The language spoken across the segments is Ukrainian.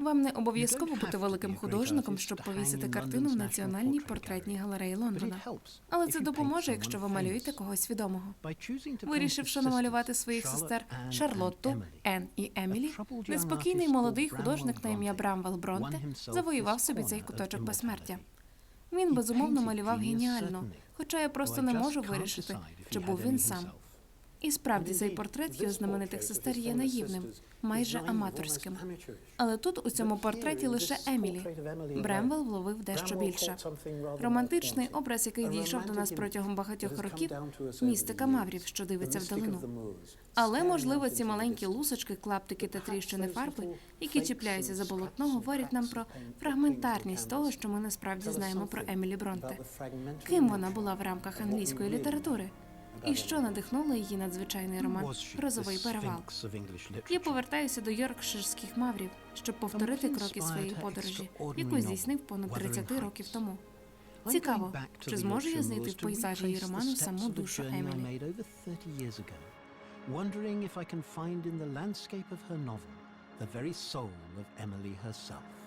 Вам не обов'язково бути великим художником, щоб повісити картину в національній портретній галереї Лондона. Але це допоможе, якщо ви малюєте когось відомого. Вирішивши намалювати своїх сестер Шарлотту, Ен і Емілі, неспокійний молодий художник на ім'я Брамвел Бронте завоював собі цей куточок безсмертя. Він безумовно малював геніально, хоча я просто не можу вирішити, чи був він сам. І справді цей портрет його знаменитих сестер є наївним, майже аматорським. Але тут у цьому портреті лише Емілі. Бремвел вловив дещо більше. Романтичний образ, який дійшов до нас протягом багатьох років, містика маврів, що дивиться вдалину. Але можливо, ці маленькі лусочки, клаптики та тріщини фарби, які чіпляються за полотно, говорять нам про фрагментарність того, що ми насправді знаємо про Емілі Бронте. Ким вона була в рамках англійської літератури? І що надихнуло її надзвичайний роман Грозовий перевал? Я повертаюся до йоркширських маврів, щоб повторити кроки своєї подорожі, яку здійснив понад 30 років тому. Цікаво, чи зможу я знайти в пейзажі її роману саму душу Емілі. Wondering if I can find in the landscape of her novel the very soul of Emily herself.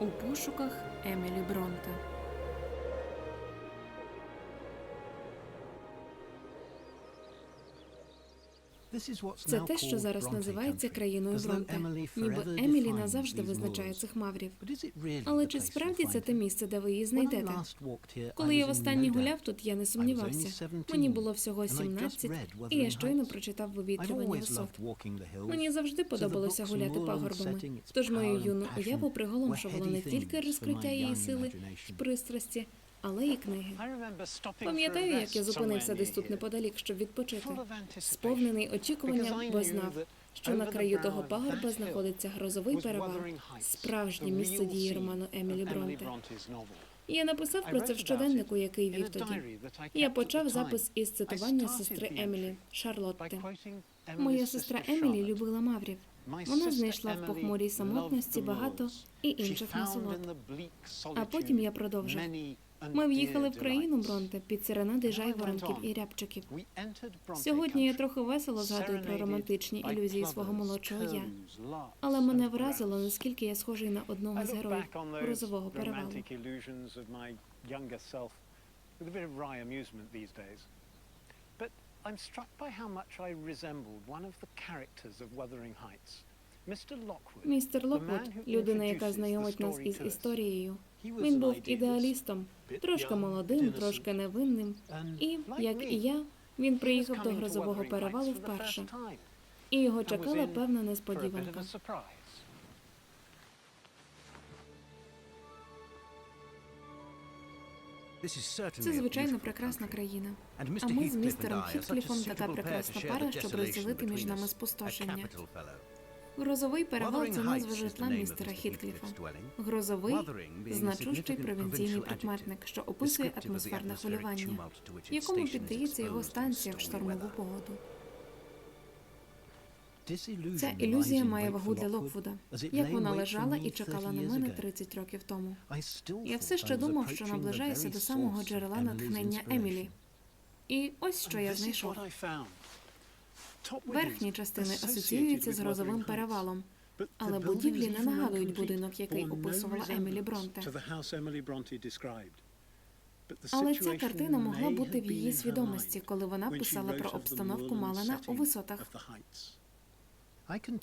У пошуках Емілі Бронте. Це те, що зараз називається країною Бронте. Ніби Емілі назавжди визначає цих маврів. Але чи справді це те місце, де ви її знайдете? Коли я востаннє гуляв тут, я не сумнівався. Мені було всього 17, і я щойно прочитав вивітрювання висот. Мені завжди подобалося гуляти пагорбами. Тож мою юну уяву приголомшувало не тільки розкриття її сили й пристрасті, але й книги. Пам'ятаю, як я зупинився десь тут неподалік, щоб відпочити, сповнений очікування, бо знав, що на краю того пагорба знаходиться грозовий перевал, справжнє місце дії роману Емілі Бронте. Я написав про це в щоденнику, який вів тоді. Я почав запис із цитування сестри Емілі Шарлотти. Моя сестра Емілі любила маврів. Вона знайшла в похмурій самотності багато і інших насолод. А потім я продовжив. Ми в'їхали в країну Бронте під серенади жайворонків і рябчиків. Сьогодні я трохи весело згадую про романтичні ілюзії свого молодшого я. Але мене вразило, наскільки я схожий на одного з героїв розового перевалу. I'm struck by how much I resembled one of the characters of Wuthering Heights. Містер Локвуд, людина, яка знайомить нас із історією. Він був ідеалістом, трошки молодим, трошки невинним. І, як і я, він приїхав до грозового перевалу вперше. І його чекала певна несподіванка. Це звичайно прекрасна країна. А ми з містером Хіткліфом така прекрасна пара, щоб розділити між нами спустошення. Грозовий перевал це назва житла містера Хіткліфа. Грозовий значущий провінційний прикметник, що описує атмосферне хвилювання, якому піддається його станція в штормову погоду. Ця ілюзія має вагу для Локвуда, як вона лежала і чекала на мене 30 років тому. Я все ще думав, що наближаюся до самого джерела натхнення Емілі. І ось що я знайшов. Верхні частини асоціюються з грозовим перевалом, але будівлі не нагадують будинок, який описувала Емілі Бронте. Але ця картина могла бути в її свідомості, коли вона писала про обстановку Малена у висотах.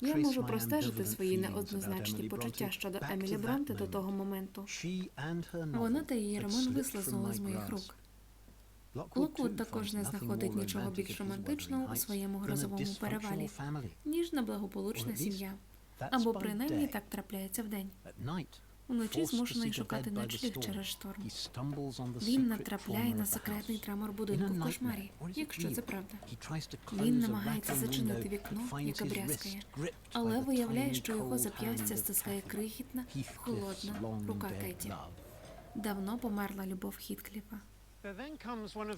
Я можу простежити свої неоднозначні почуття щодо Емілі Бронте до того моменту. Вона та її роман вислизнули з моїх рук. Локвуд також не знаходить нічого більш романтичного у своєму грозовому перевалі, ніж неблагополучна сім'я. Або принаймні так трапляється вдень. Уночі змушений шукати ночліг через шторм. Він натрапляє на секретний тремор будинку в кошмарі, якщо це правда. Він намагається зачинити вікно, яке брязкає, але виявляє, що його зап'ястя стискає крихітна, холодна рука Кеті. Давно померла любов Хіткліфа.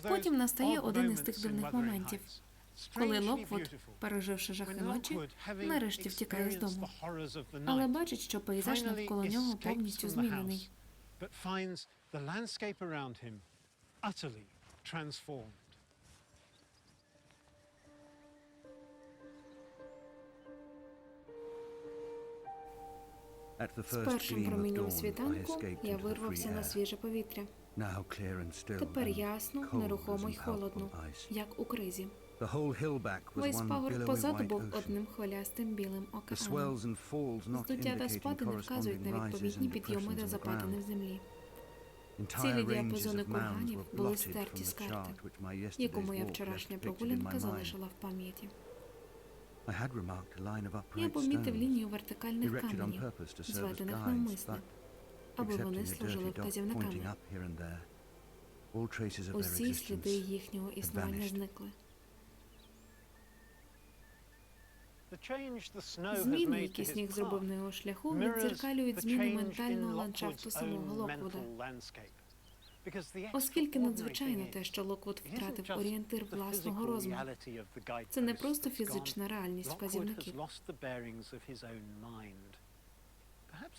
Потім настає один із тих дивних моментів. коли Локвуд, переживши жахи ночі, нарешті втікає з дому. Але бачить, що пейзаж навколо нього повністю змінений. З першим промінням світанку я вирвався на свіже повітря. Тепер ясно, нерухомо й холодно, як у кризі. Весь пагорб позаду був одним хвилястим білим океаном. Здуття та indicating спади не вказують на відповідні підйоми та западини в землі. Цілі діапазони курганів були стерті з карти, яку моя вчорашня прогулянка залишила в пам'яті. Я помітив лінію вертикальних каменів, зведених навмисно, аби except вони служили вказівниками. Усі сліди їхнього існування зникли. Зміни, які сніг зробив на його шляху, віддзеркалюють the зміни ментального ландшафту самого Локвуда. Оскільки надзвичайно те, що Локвуд втратив орієнтир власного розуму. Це не просто фізична реальність вказівників.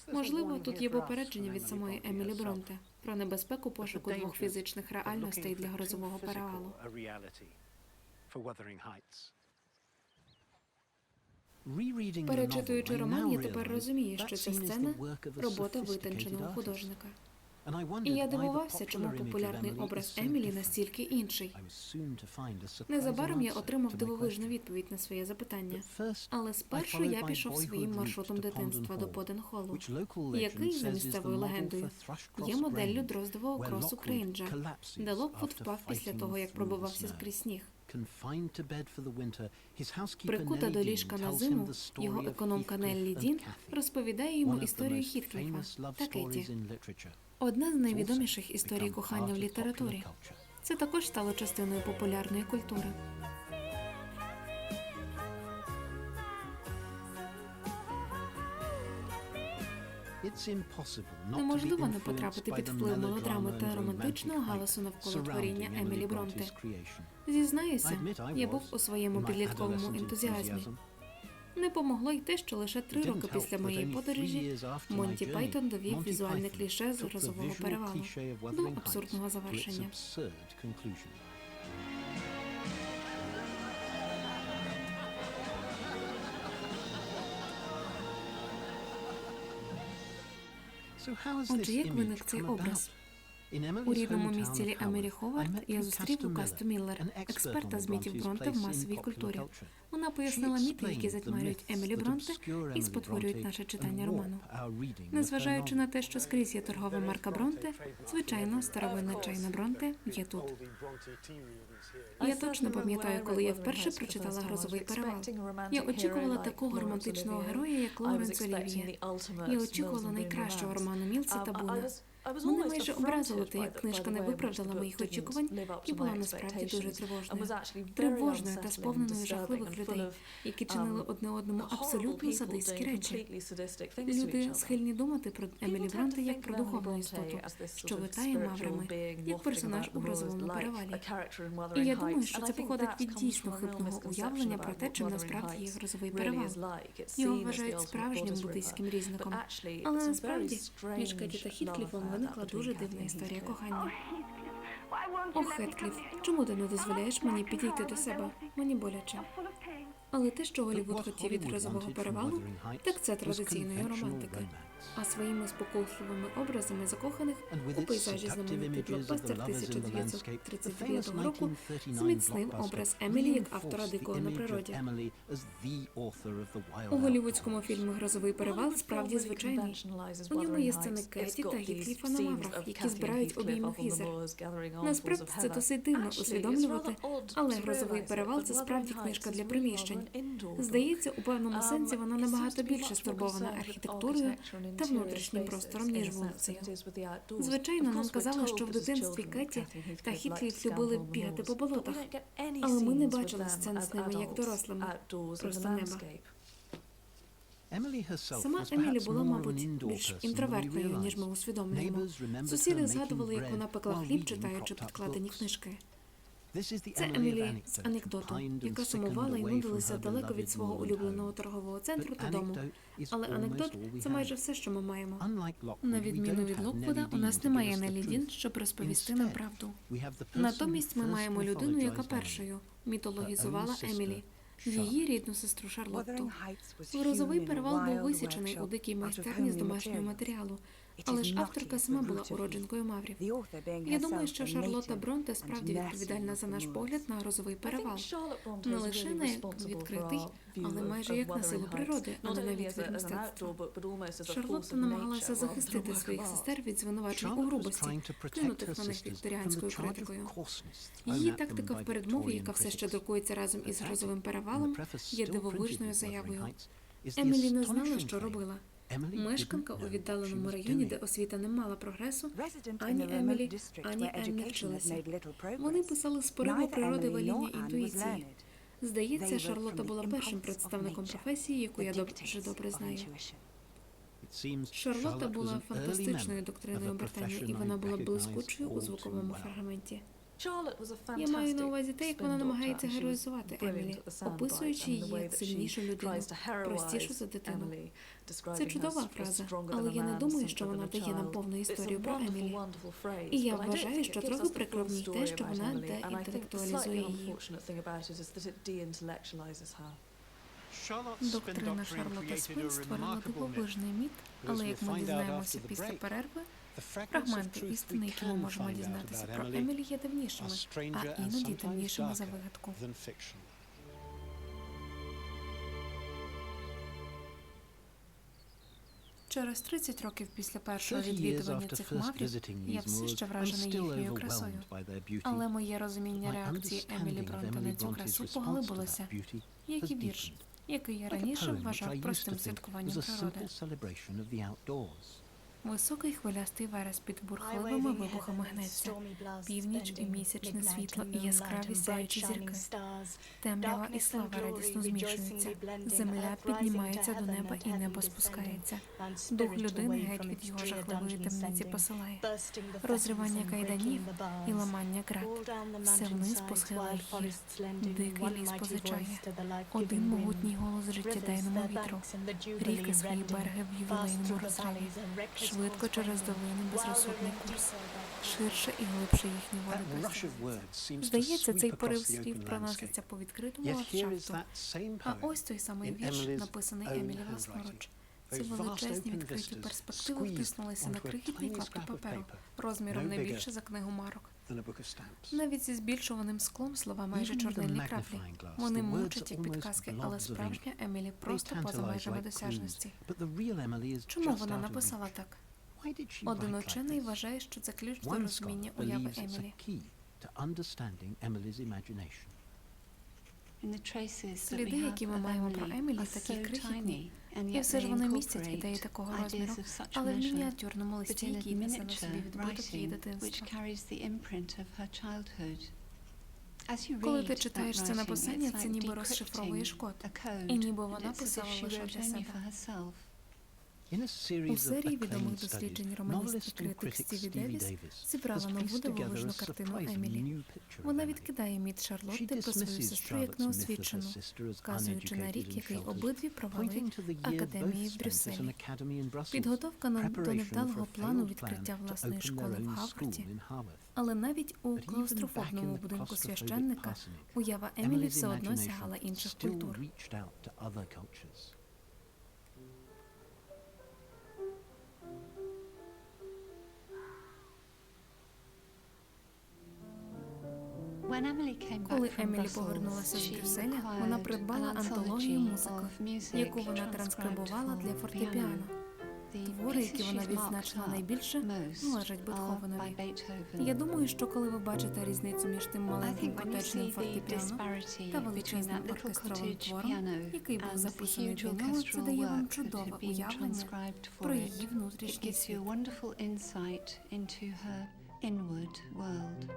Можливо, тут є попередження від самої Емілі. Бронте про небезпеку пошуку двох фізичних реальностей для грозового перевалу. Перечитуючи роман, я тепер розумію, що ця сцена робота витонченого художника. І я дивувався, чому популярний образ Емілі настільки інший. Незабаром я отримав дивовижну відповідь на своє запитання. Але спершу я пішов своїм маршрутом дитинства до Поденхолу, який, за місцевою легендою, є моделлю дроздового кросу Крейнджа, де Локвуд впав після того, як пробивався скрізь сніг. Прикута до ліжка на зиму, його економка Неллі Дін розповідає йому історію Хіткліфа та Кеті. Одна з найвідоміших історій кохання в літературі. Це також стало частиною популярної культури. Неможливо не потрапити під вплив мелодрами та романтичного галасу навколо творіння Емілі Бронте. Зізнаюся, я був у своєму підлітковому ентузіазмі. Не помогло й те, що лише три роки після моєї подорожі Монті Пайтон довів візуальне кліше з грозового перевалу до абсурдного завершення. So how has this image? У рідному місті of Емері Ховард я зустрів Лукасту Міллер, експерта з мітів Бронте в масовій культурі. Вона пояснила міти, які затьмарюють Емілі Бронте і спотворюють наше читання роману. Незважаючи на те, що скрізь є торгова марка Бронте, звичайно, старовинна чайна Бронте є тут. Я точно пам'ятаю, коли я вперше прочитала грозовий перевал. Я очікувала такого романтичного героя, як Лоуренс Олів'є. Я очікувала найкращого роману Мілца та Буна. Мене майже образило те, як книжка не виправдала моїх очікувань і була насправді дуже тривожною. Тривожною та сповненою жахливих людей, які чинили одне одному абсолютно садистські речі. Люди схильні думати про Емілі Бронте як про духовну істоту, що витає маврами, як персонаж у грозовому перевалі. І я думаю, що це походить від дійсно хибного уявлення про те, чим насправді є грозовий перевал. Його вважають справжнім буддийським різником. Але насправді між Кеті та Хіткліфом виникла дуже дивна історія кохання. О, Хеткліф, чому ти не дозволяєш мені підійти до себе? Мені боляче. Але те, що But Голлівуд хотів від Hollywood грозового перевалу, так це традиційної романтики. А своїми спокусливими образами закоханих у пейзажі знаменитий блокбастер lovers in the landscape, the famous 1939 року 1939 зміцнив образ Емілі як автора дикого на природі. У голівудському фільмі Грозовий перевал справді звичайний. У ньому є сцени Кеті та Гітліфа на маврах, які збирають обійми Хізер. Насправді це досить дивно усвідомлювати, але грозовий перевал це справді книжка для приміщень. Здається, у певному сенсі вона набагато більше стурбована архітектурою та внутрішнім простором, ніж вулицею. Звичайно, нам казали, що в дитинстві Кеті та Хітліф любили бігати по болотах, але ми не бачили сцен з ними як дорослими, просто неба. Сама Емілі була, мабуть, більш інтровертною, ніж ми усвідомлюємо. Сусіди згадували, як вона пекла хліб, читаючи підкладені книжки. Це Емілі з анекдоту, яка сумувала і нудилася далеко від свого улюбленого торгового центру та дому. Але анекдот це майже все, що ми маємо. На відміну від Локвуда, у нас немає Нелі Дін, щоб розповісти нам правду. Натомість ми маємо людину, яка першою мітологізувала Емілі, її рідну сестру Шарлотту. Грозовий перевал був висічений у дикій майстерні з домашнього матеріалу, але ж авторка сама була уродженкою маврів. Я думаю, що Шарлотта Бронте справді відповідальна за наш погляд на грозовий перевал. Не лише на відкритий, але майже як на силу природи, а не навіть від мистецтва. Шарлотта намагалася захистити своїх сестер від звинувачень у грубості, кинутих на них вікторіанською критикою. Її тактика в передмові, яка все ще друкується разом із грозовим перевалом, є дивовижною заявою. Емілі не знала, що робила. Мешканка у віддаленому районі, де освіта не мала прогресу, ані Емілі, ані Еммі вчилися. Вони писали з пориву природи веління інтуїції. Здається, Шарлотта була першим представником професії, яку я дуже добре знаю. Шарлотта була фантастичною доктриною обертання, і вона була блискучою у звуковому фрагменті. Я маю на увазі те, як вона намагається героїзувати Емілі, описуючи її сильнішу людину, простішу за дитину. Це чудова фраза, але я не думаю, що вона дає нам повну історію про Емілі. І я вважаю, що трохи прикро в ній те, що вона деінтелектуалізує її. Доктрина Шарлотта Спін створила дивовижний міт, але як ми дізнаємося після перерви, фрагменти істини, які ми можемо дізнатися про Емілі, є давнішими, а іноді темнішими за вигадку. Через 30 років після першого відвідування цих маврів я все ще вражений їхньою красою. Але моє розуміння реакції Емілі Бронте на цю красу поглибилося, як і вірш, який я раніше вважав простим святкуванням природи. Високий хвилястий верес під бурхливими вибухами гнеться. Північ і місячне світло і яскраві сяючі зірки. Темрява і слава радісно змішуються. Земля піднімається до неба і небо спускається. Дух людини геть від його жахливої темниці посилає. Розривання кайданів і ламання град. Все вниз по схилах гір. Дикий ліс позичає. Один могутній голос життєдайному вітру. Ріки свої береги в ювілейному розриві. Швидко через долини безрозсудний курс. Ширше і глибше їхні води. Здається, цей порив слів проноситься по відкритому ландшафту. А ось той самий вірш, написаний Емілі власноруч. Ці величезні відкриті перспективи втиснулися на крихітні клапки паперу, розміром не більше за книгу марок. Навіть зі збільшуваним склом слова майже чорнильні краплі. Вони мучать як підказки, але справжня Емілі просто поза межами досяжності. Чому вона написала так? Один учений вважає, що це ключ до розуміння уяви Емілі. Сліди, які ми маємо про Емілі, такі крихітні, і все ж вони містять ідеї такого розміру, але в мініатюрному листі, який несе на собі відбиток її дитинства. Коли ти читаєш це написання, це ніби розшифровуєш код, і ніби вона писала лише для себе. У серії відомих досліджень романістики критик Стіві Девіс зібрала нову дивовижну картину Емілі. Вона відкидає міт Шарлотти про свою сестру як неосвічену, вказуючи на рік, який обидві провели академії в Брюсселі. Підготовка на- до невдалого плану відкриття власної школи в Гарварді, але навіть у клаустрофобному будинку священника уява Емілі все одно сягала інших культур. Коли Емілі повернулася з Брюсселя, вона придбала антологію музики, яку вона транскрибувала для фортепіано. Твори, які вона відзначила найбільше, належать Бетховенові. Я думаю, що коли ви бачите різницю між тим маленьким котечним фортепіано та величезним оркестровим твором, який був записаний для нього, це дає вам чудове уявлення про її внутрішній світ. Inward world.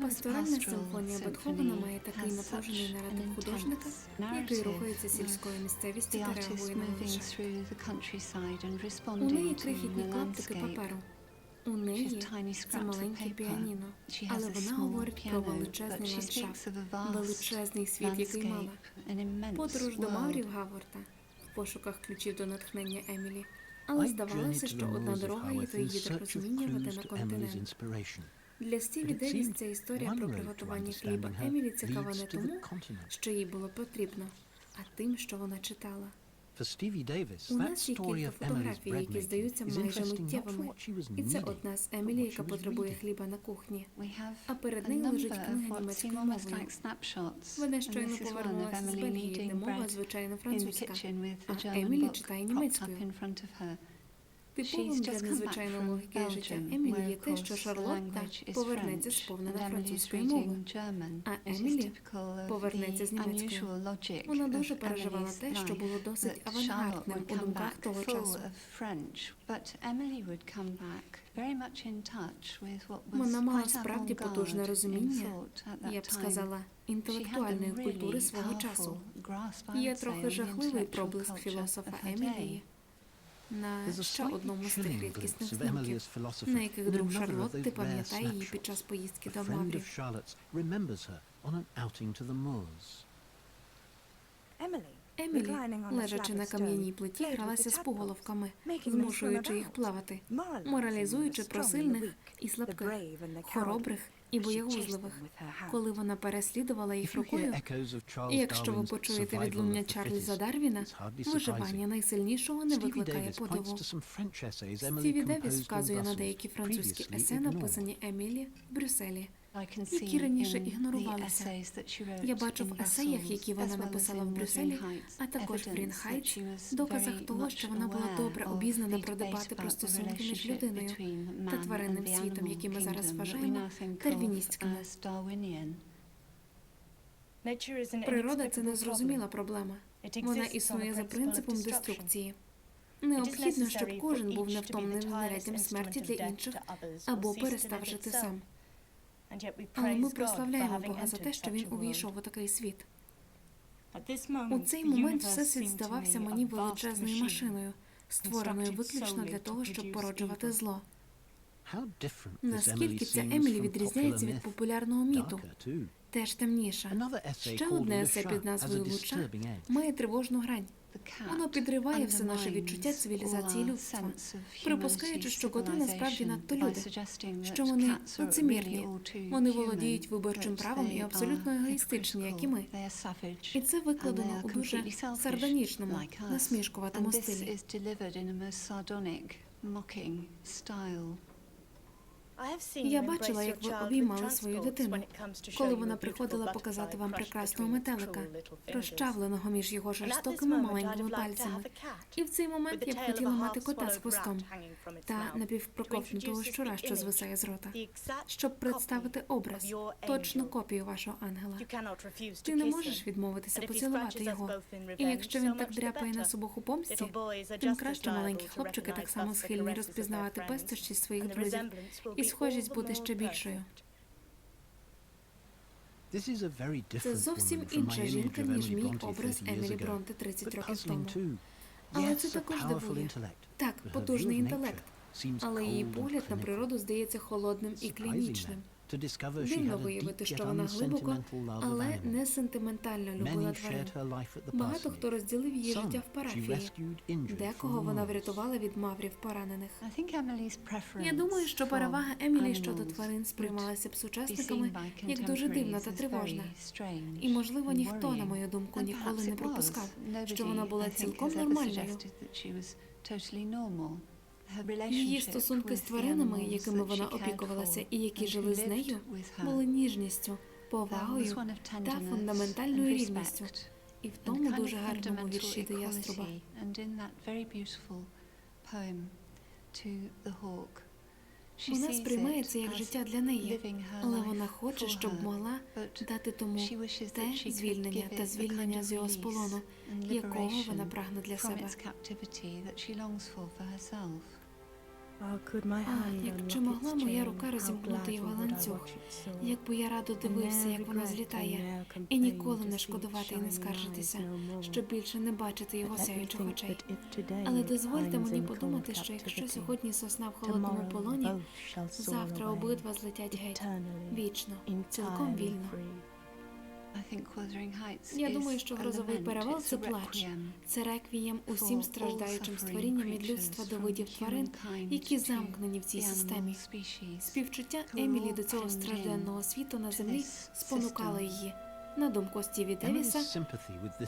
Пасторальна симфонія Бетховена має такий напружений наратив художника, який рухається сільською місцевістю та реагує на ландшафт. У неї крихітні клаптики паперу. У неї це маленьке піаніно, але вона говорить про величезний ландшафт, величезний світ, який мала. Подорож до Маврів Гаворта в пошуках ключів до натхнення Емілі. Але здавалося, що одна дорога і то її розуміння веде на континент. Для Стіві Девіс ця історія про приготування хліба Емілі цікава не тому, що їй було потрібно, а тим, що вона читала. For Stevie Davis, У that нас є story кілька of Emily's фотографій, bread які making здаються is майже interesting not for миттєвими. what she was І це needing, одна з but Емілі, what яка she was потребує reading. хліба на кухні. А перед нею лежить книга німецькою мовою. Вона щойно повернулася з Бельгії, де мова, звичайно, французька, а Емілі читає німецькою. Типовим для незвичайної логіки життя. Емілі є те, що Шарлотта повернеться сповнена французькою мовою, а Емілі повернеться з німецькою. Вона дуже переживала те, що було досить авангардним у думках того часу. Вона мала справді потужне розуміння, я б сказала, інтелектуальної культури свого часу. Є трохи жахливий проблиск філософа Емілії на ще одному з тих рідкісних знаків, на яких друг Шарлотти пам'ятає її під час поїздки до friend of Маврів. Charlotte's remembers her on an outing to the moors. Емілі, лежачи на кам'яній плиті, гралася з пуголовками, змушуючи їх плавати, моралізуючи про сильних і слабких, хоробрих і боягузливих. Коли вона переслідувала їх рукою, і якщо ви почуєте відлуння Чарльза Дарвіна, виживання найсильнішого не викликає подиву. Стіві Девіс вказує на деякі французькі есе, написані Емілі в Брюсселі. Які раніше ігнорувалися. Я бачу в есеях, які вона написала в Брюсселі, а також в Рінхайтс, доказах того, що вона була добре обізнана про дебати про стосунки між людиною та тваринним світом, які ми зараз вважаємо дарвіністськими. Природа це незрозуміла проблема. Вона існує за принципом деструкції. Необхідно, щоб кожен був невтомним знаряддям смерті для інших або перестав жити сам. Але ми прославляємо Бога за те, що він увійшов у такий світ. У цей момент всесвіт здавався мені величезною машиною, створеною виключно для того, щоб породжувати зло. How Наскільки ця Емілі відрізняється від популярного міту, теж темніша. Ще одне есе під назвою Луча має тривожну грань. Воно підриває все наше відчуття цивілізації людства, припускаючи, що коти насправді надто люди, що вони лицемірні, вони володіють виборчим правом і абсолютно егоїстичні, як і ми. І це викладено у дуже сардонічному, насмішкуватому стилі. Я бачила, як ви обіймали свою дитину, коли вона приходила показати вам прекрасного метелика, розчавленого між його жорстокими маленькими пальцями. І в цей момент я б хотіла мати кота з хвостом та напівпроковтнутого щура, що звисає з рота, щоб представити образ, точну копію вашого ангела. Ти не можеш відмовитися поцілувати його. І якщо він так дряпає нас обох у помсті, тим краще маленькі хлопчики так само схильні розпізнавати пестощі своїх друзів, і схожість буде ще більшою. Це зовсім інша жінка, ніж мій образ Емілі. Бронте 30 років тому. Але це також дивує. Так, потужний інтелект, але її погляд на природу здається холодним і клінічним. Дивно виявити, що вона глибоко, але не сентиментально любила тварин. shared her life at the Багато хто розділив її життя в she парафії. Декого вона врятувала від маврів поранених. Я думаю, що перевага Емілі щодо тварин сприймалася б сучасниками як дуже дивна та тривожна. І, можливо, ніхто, на мою думку, ніколи не припускав, що вона була цілком нормальною. Її стосунки з тваринами, якими вона опікувалася і які жили з нею, були ніжністю, повагою та фундаментальною рівністю. І в тому дуже гарному вірші до яструба. Вона сприймає це як життя для неї, але вона хоче, щоб могла дати тому те звільнення та звільнення з його сполону, якого вона прагне для себе. А, якби могла моя рука розімкнути його ланцюг, якби я радо дивився, як воно злітає, і ніколи не шкодувати і не скаржитися, щоб більше не бачити його сяючих очей. Але дозвольте мені подумати, що якщо сьогодні сосна в холодному полоні, завтра обидва злетять геть вічно, цілком вільно. Я думаю, що грозовий перевал це плач. Це реквієм усім страждаючим створінням від людства до видів тварин, які замкнені в цій системі. Співчуття Емілі до цього стражденного світу на землі спонукало її, на думку Стіві Девіса,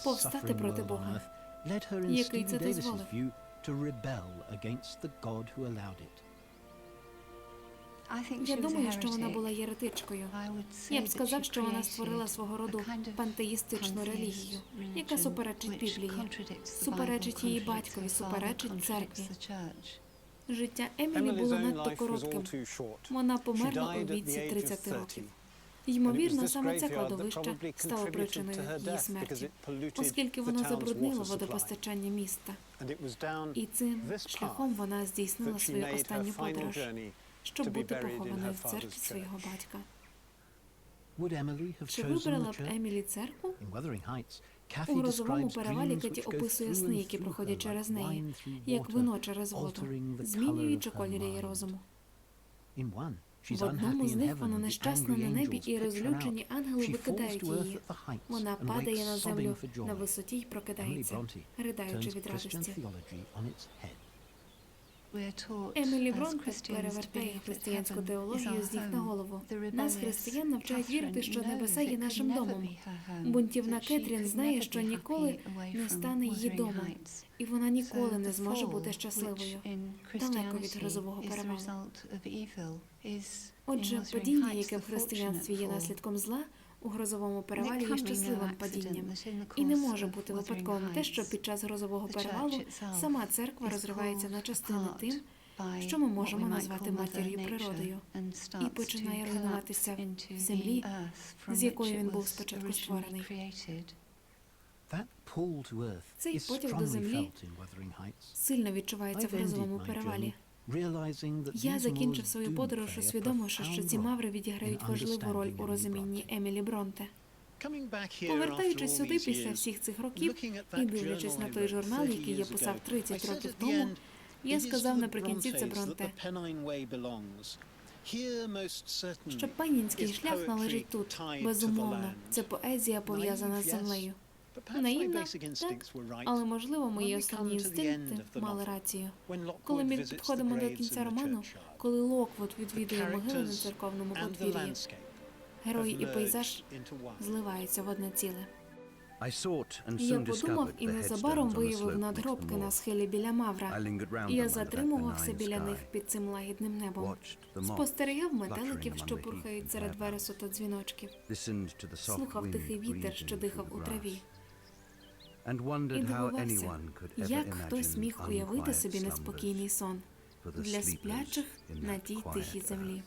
повстати проти Бога. Який це дозволив? to rebel against the God who allowed it. Я думаю, що вона була єретичкою. Я б сказав, що вона створила свого роду пантеїстичну релігію, яка суперечить Біблії, суперечить її батькові, суперечить церкві. Життя Емілі було надто коротким. Вона померла у віці 30 років. Ймовірно, саме це кладовище стало причиною її смерті, оскільки воно забруднило водопостачання міста. І цим шляхом вона здійснила свою останню подорож, щоб бути похованою в церкві свого батька. Чи вибрала б? Емілі церкву? У грозовому перевалі Кеті описує сни, які проходять через неї, як вино через воду, змінюючи colour of her колір її mind. розуму. В одному з них вона нещасна на небі, і розлючені ангели викидають її. Вона падає на землю на висоті й прокидається, ридаючи від радості. Емілі Бронте перевертає християнську теологію з ніг на голову. Нас, християн, навчають вірити, що небеса є нашим домом. Бунтівна Кетрін знає, що ніколи не стане її домом, і вона ніколи не зможе бути щасливою. далеко від грозового перевалу. Отже, падіння, яке в християнстві є наслідком зла, у грозовому перевалі є щасливим падінням. І не може бути випадковим те, що під час грозового перевалу сама церква розривається на частини тим, що ми можемо назвати матір'ю природою, і починає руйнуватися в землі, з якої він був спочатку створений. Цей потяг до землі. Сильно відчувається в грозовому перевалі. Я закінчив свою подорож, усвідомивши, що ці маври відіграють важливу роль у розумінні Емілі Бронте. Повертаючись сюди після всіх цих років і дивлячись на той журнал, який я писав 30 років тому, я сказав наприкінці це Бронте, що панінський шлях належить тут, безумовно. Це поезія пов'язана з землею. Наївна, так, але можливо мої основні інстинкти мали рацію. Коли ми підходимо до кінця роману, коли Локвуд відвідує могили на церковному подвір'ї, герої і пейзаж зливаються в одне ціле. Я подумав і незабаром виявив надгробки на схилі біля Мавра. І я затримувався біля них під цим лагідним небом. Спостерігав метеликів, що пурхають серед вересу та дзвіночків. Слухав тихий вітер, що дихав у траві. І дивувався, як хтось міг уявити собі неспокійний сон для сплячих на тій тихій землі.